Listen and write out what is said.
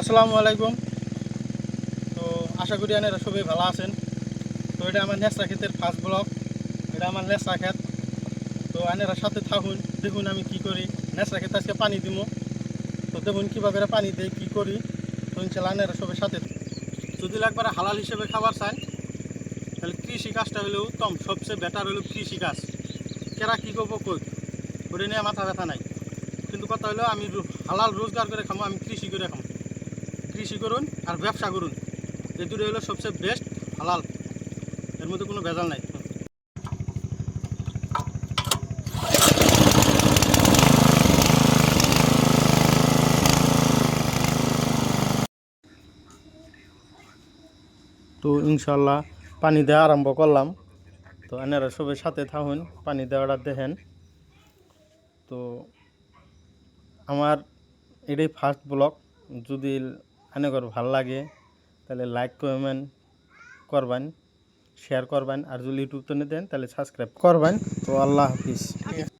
আসসালামু আলাইকুম। তো আশা করি আপনারা সবাই ভালো আছেন। তো এটা আমার নেসা ক্ষেতের ফার্স্ট ব্লক। এটা আমার নেসা ক্ষেত। তো আনারা সাথে থাকুন, দেখুন আমি কি করি। নেসা ক্ষেত আজকে পানি দিব। তো দেখুন কীভাবে পানি দেয়, কী করি। তো ইনশাল্লাহ আনারা সবাই সাথে যদি একবার হালাল হিসেবে খাবার চান তাহলে কৃষি কাজটা হলো উত্তম। সবচেয়ে বেটার হলো কৃষি কাজ। কেরা কী করব কই? ওটা নিয়ে মাথা ব্যথা নাই। কিন্তু কথা হলো আমি হালাল রোজগার করে খামো, আমি কৃষি করে খামো। কৃষি করুন আর ব্যবসা করুন। এই দুটো হলো সবচেয়ে বেস্ট হালাল। এর মধ্যে কোনো ভেজাল নাই। তো ইনশাল্লাহ পানি দেওয়া আরম্ভ করলাম। তো এনারা সবাই সাথে থাকুন, পানি দেওয়াটা দেখেন। তো আমার এটাই ফার্স্ট ব্লগ যদি অনেকের ভালো লাগে। তাহলে লাইক কমেন্ট করবেন শেয়ার করবেন, আর যদি ইউটিউব তো দেন তাহলে সাবস্ক্রাইব করবেন। তো আল্লাহ হাফিজ।